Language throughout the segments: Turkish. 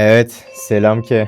Evet, selam ki.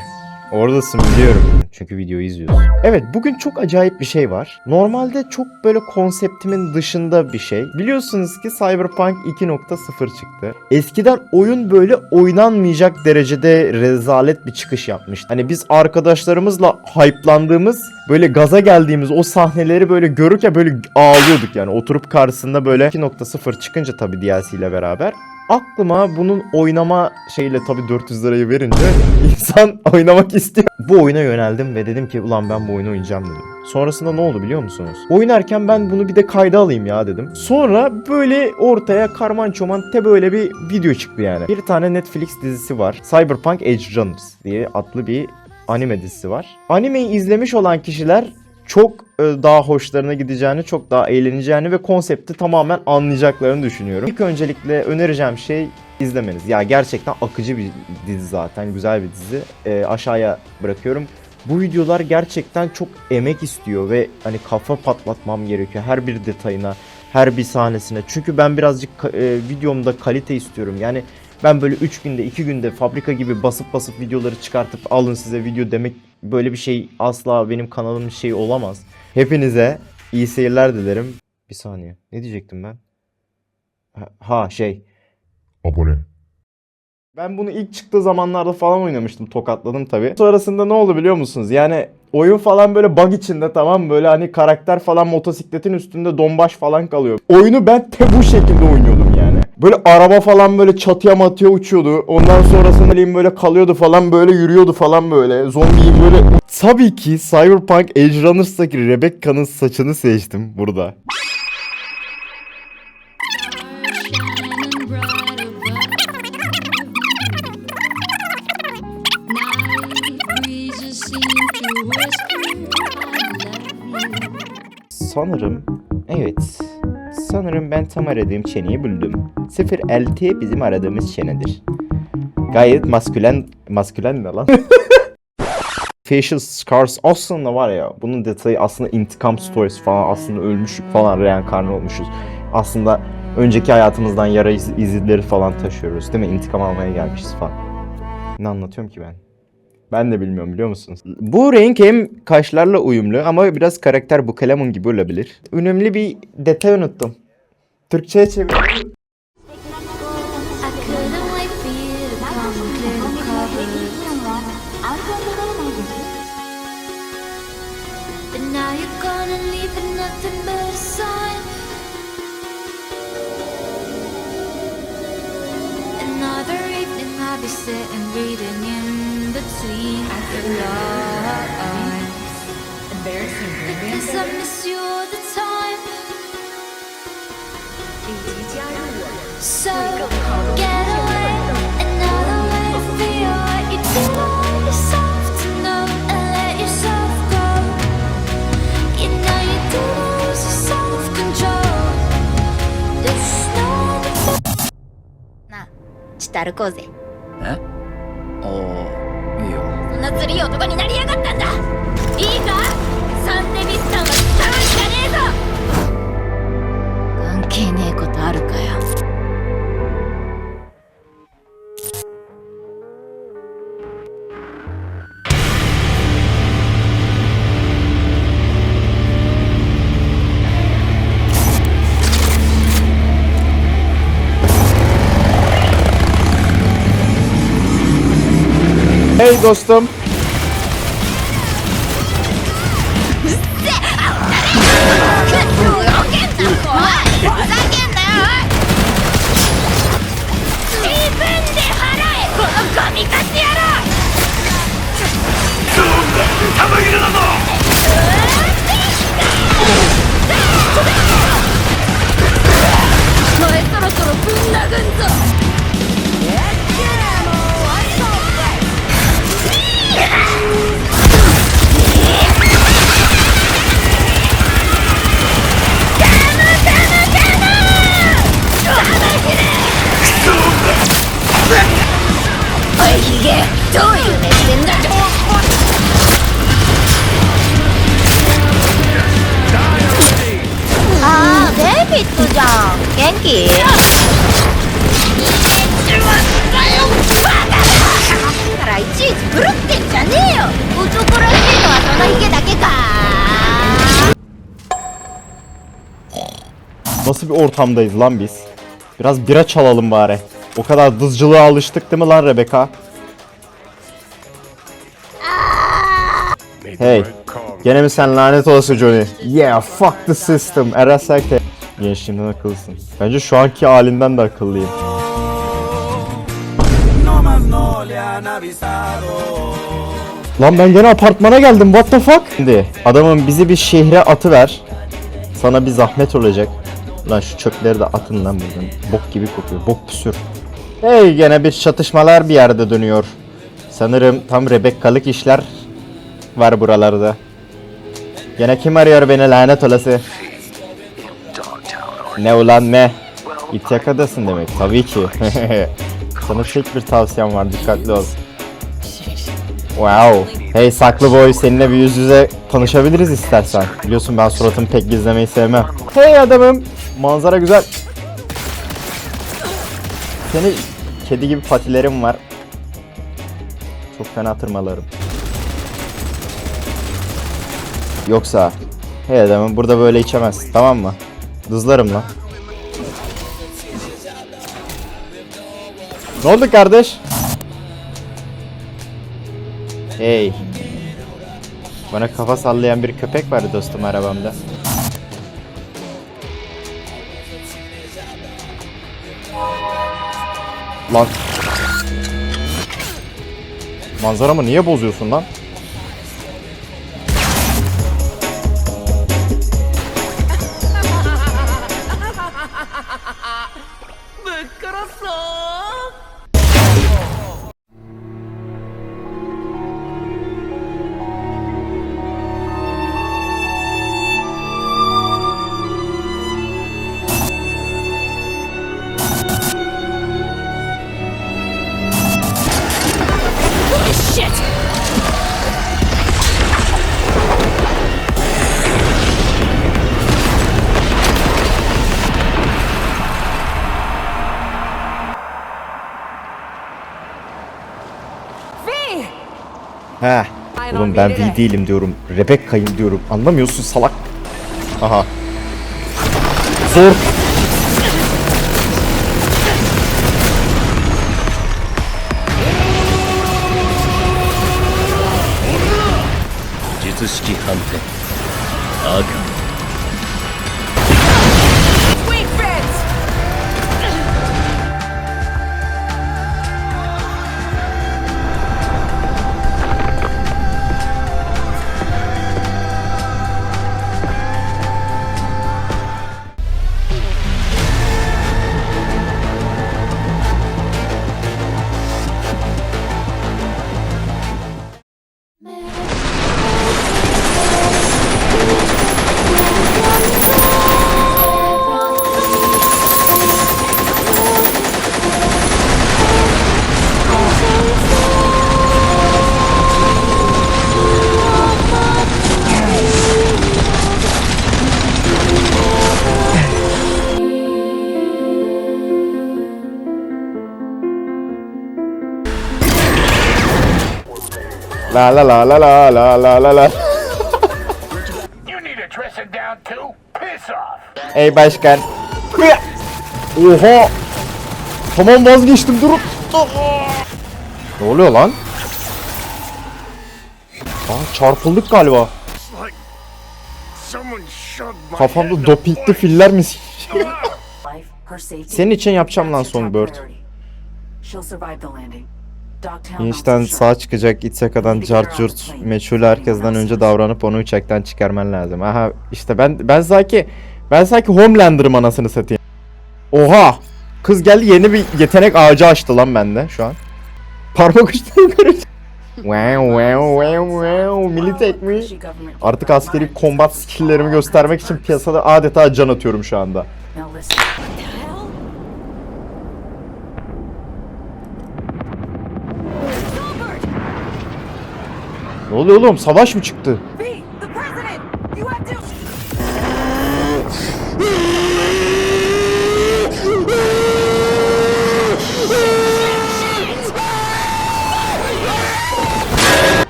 Oradasın biliyorum. Çünkü videoyu izliyorsun. Evet, bugün çok acayip bir şey var. Normalde çok böyle konseptimin dışında bir şey. Biliyorsunuz ki Cyberpunk 2.0 çıktı. Eskiden oyun böyle oynanmayacak derecede rezalet bir çıkış yapmıştı. Hani biz arkadaşlarımızla hype'landığımız, böyle gaza geldiğimiz o sahneleri böyle görürken böyle ağlıyorduk yani. Oturup karşısında böyle 2.0 çıkınca tabii DLC ile beraber aklıma bunun oynama şeyle tabii 400 lirayı verince insan oynamak istiyor. Bu oyuna yöneldim ve dedim ki ulan ben bu oyunu oynayacağım dedim. Sonrasında ne oldu biliyor musunuz? Oynarken ben bunu bir de kayda alayım ya dedim. Sonra böyle ortaya karman çoman te böyle bir video çıktı yani. Bir tane Netflix dizisi var. Cyberpunk Edge Runners diye adlı bir anime dizisi var. Animeyi izlemiş olan kişiler çok e, daha hoşlarına gideceğini, çok daha eğleneceğini ve konsepti tamamen anlayacaklarını düşünüyorum. İlk öncelikle önereceğim şey izlemeniz. Ya gerçekten akıcı bir dizi zaten, güzel bir dizi. E, aşağıya bırakıyorum. Bu videolar gerçekten çok emek istiyor ve hani kafa patlatmam gerekiyor her bir detayına, her bir sahnesine. Çünkü ben birazcık e, videomda kalite istiyorum. Yani ben böyle 3 günde 2 günde fabrika gibi basıp basıp videoları çıkartıp alın size video demek böyle bir şey asla benim kanalımın şeyi olamaz. Hepinize iyi seyirler dilerim. Bir saniye. Ne diyecektim ben? Ha, ha şey. Abone. Ben bunu ilk çıktığı zamanlarda falan oynamıştım. Tokatladım tabii. Sonrasında ne oldu biliyor musunuz? Yani oyun falan böyle bug içinde tamam? Böyle hani karakter falan motosikletin üstünde dombaş falan kalıyor. Oyunu ben te bu şekilde oynuyordum yani. Böyle araba falan böyle çatıya matıya uçuyordu. Ondan sonrasında elin böyle kalıyordu falan böyle yürüyordu falan böyle. Zombiyim böyle. Tabii ki Cyberpunk Edge Runners'taki Rebecca'nın saçını seçtim burada. Sanırım, evet. Sanırım ben tam aradığım çeneyi buldum. 0.6 bizim aradığımız çenedir. Gayet maskülen, maskülen ne lan? Facial scars aslında var ya bunun detayı aslında intikam stories falan aslında ölmüşlük falan reenkarne olmuşuz. Aslında önceki hayatımızdan yara iz- izleri falan taşıyoruz değil mi? İntikam almaya gelmişiz falan. Ne anlatıyorum ki ben? Ben de bilmiyorum biliyor musunuz? Bu renk hem kaşlarla uyumlu ama biraz karakter bu kalemun gibi olabilir. Önemli bir detay unuttum. Türkçe'ye çevir. Be sitting reading in between the lines. Because I miss you all the time. So get away another way to feel what you do want yourself to know and let yourself go. You know you do lose your self control. There's no なあちょっと歩こうぜえああいいよ。そんなずるい男になりやがったんだ。いいか？dostum. you get. Do you listen? 아, 데이비 투장. 갱기. 라이치, 그렇겠잖아요. Nasıl bir ortamdayız lan biz? Biraz bira çalalım bari. O kadar dızcılığa alıştık değil mi lan Rebecca? Hey. Gene mi sen lanet olası Johnny? Yeah, fuck the system. Erasak de. Gençliğimden akıllısın. Bence şu anki halinden de akıllıyım. Lan ben gene apartmana geldim. What the fuck? Şimdi adamın bizi bir şehre atı ver. Sana bir zahmet olacak. Lan şu çöpleri de atın lan buradan. Bok gibi kokuyor. Bok püsür. Hey gene bir çatışmalar bir yerde dönüyor. Sanırım tam Rebekka'lık işler var buralarda. Gene kim arıyor beni lanet olası? Ne ulan ne? İtyakadasın demek tabii ki. Sana tek bir tavsiyem var dikkatli ol. Wow. Hey saklı boy seninle bir yüz yüze tanışabiliriz istersen. Biliyorsun ben suratımı pek gizlemeyi sevmem. Hey adamım. Manzara güzel. Seni kedi gibi patilerim var. Çok fena tırmalarım. Yoksa hey adamım burada böyle içemez tamam mı? Dızlarım lan. Ne oldu kardeş? Hey. Bana kafa sallayan bir köpek vardı dostum arabamda. Lan. Manzaramı niye bozuyorsun lan? Oğlum ben V değilim diyorum. Rebecca'yım diyorum. Anlamıyorsun salak. Aha. Zor. Jutsuski Hante. Aga. La la la la la la la la la. You need a dressing down too? Piss off. Ey başkan. Oha. Tamam vazgeçtim durun. Ne oluyor lan? Aa çarpıldık galiba. Someone shoved my Kafamda dopingli filler mi? Senin için yapacağım lan top Songbird. İnişten sağ çıkacak İtsaka'dan cart curt meçhul herkesten önce davranıp onu uçaktan çıkarman lazım. Aha işte ben ben sanki ben sanki Homelander'ım anasını satayım. Oha! Kız geldi yeni bir yetenek ağacı açtı lan bende şu an. Parmak uçtu yukarı. Wow wow wow wow milli tek mi? She government Artık askeri kombat skilllerimi göstermek için piyasada adeta can atıyorum şu anda. Now listen. Ne oluyor oğlum? Savaş mı çıktı?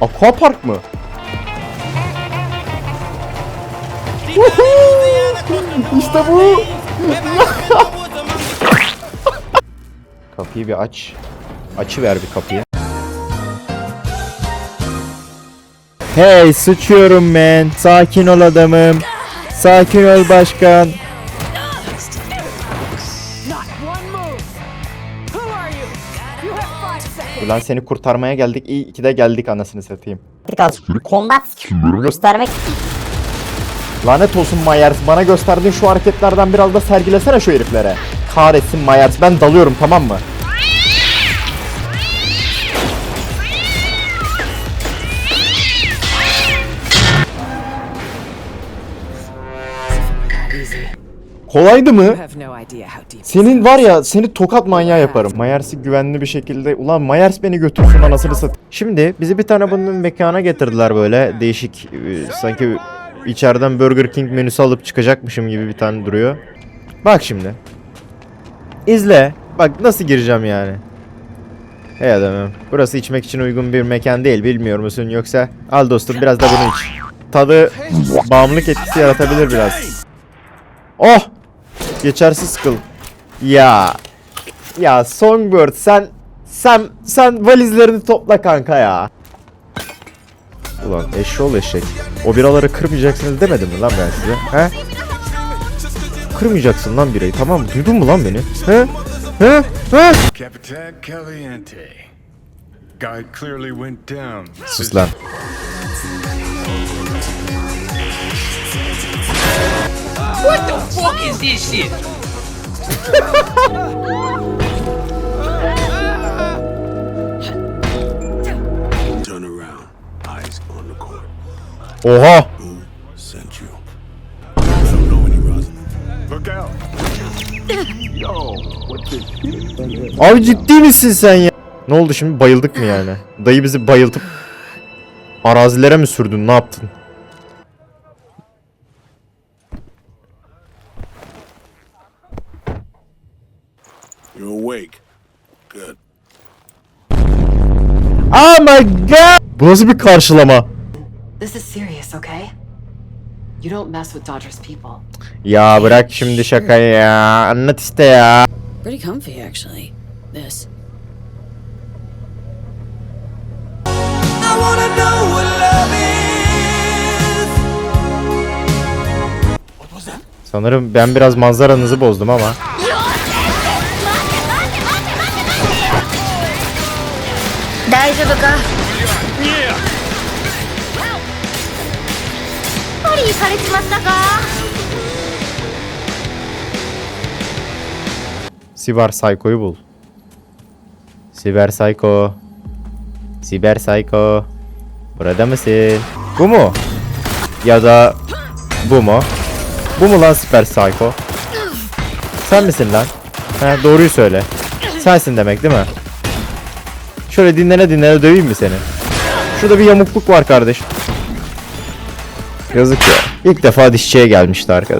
To... Aquapark mı? İşte bu. Kapıyı bir aç. Açı ver bir kapıyı. Hey sıçıyorum man. Sakin ol adamım. Sakin ol başkan. Ulan seni kurtarmaya geldik. İyi ki de geldik anasını satayım. Biraz kombat göstermek Lanet olsun Myers. Bana gösterdiğin şu hareketlerden biraz da sergilesene şu heriflere. Kahretsin Myers. Ben dalıyorum tamam mı? Kolaydı mı? Senin var ya seni tokat manyağı yaparım. Mayers'i güvenli bir şekilde ulan Mayers beni götürsün anasını sat. Şimdi bizi bir tane bunun mekana getirdiler böyle değişik e, sanki içeriden Burger King menüsü alıp çıkacakmışım gibi bir tane duruyor. Bak şimdi. İzle. Bak nasıl gireceğim yani. Hey adamım. Burası içmek için uygun bir mekan değil bilmiyor musun yoksa al dostum biraz da bunu iç. Tadı bağımlılık etkisi yaratabilir biraz. Oh! Geçersiz kıl. Ya. Ya Songbird sen sen sen valizlerini topla kanka ya. Ulan eşşoğlu eşek. O biraları kırmayacaksınız demedim mi lan ben size? He? Kırmayacaksın lan birayı tamam mı? Duydun mu lan beni? He? He? He? Capitan Caliente. Guy clearly went down. Sus lan. Turn around. Eyes on the court. Oha! Sent you. I don't know any Rosamund. Look out. Abi ciddi misin sen ya? Ne oldu şimdi bayıldık mı yani? Dayı bizi bayıltıp arazilere mi sürdün ne yaptın? You're awake. Good. Oh my god! Bu nasıl bir karşılama? This is serious, okay? You don't mess with Dodger's people. Ya bırak şimdi şakayı ya. Anlat işte ya. Pretty comfy, actually. This. Sanırım ben biraz manzaranızı bozdum ama. 大丈夫かやっぱり行かれちまったか Siber Psycho'yu bul. Siber Psycho. Siber Psycho. Burada mısın? Bu mu? Ya da bu mu? Bu mu lan Siber Psycho? Sen misin lan? He doğruyu söyle. Sensin demek değil mi? Şöyle dinlene dinlene döveyim mi seni? Şurada bir yamukluk var kardeş. Yazık ya. İlk defa dişçiye gelmişti arkadaş.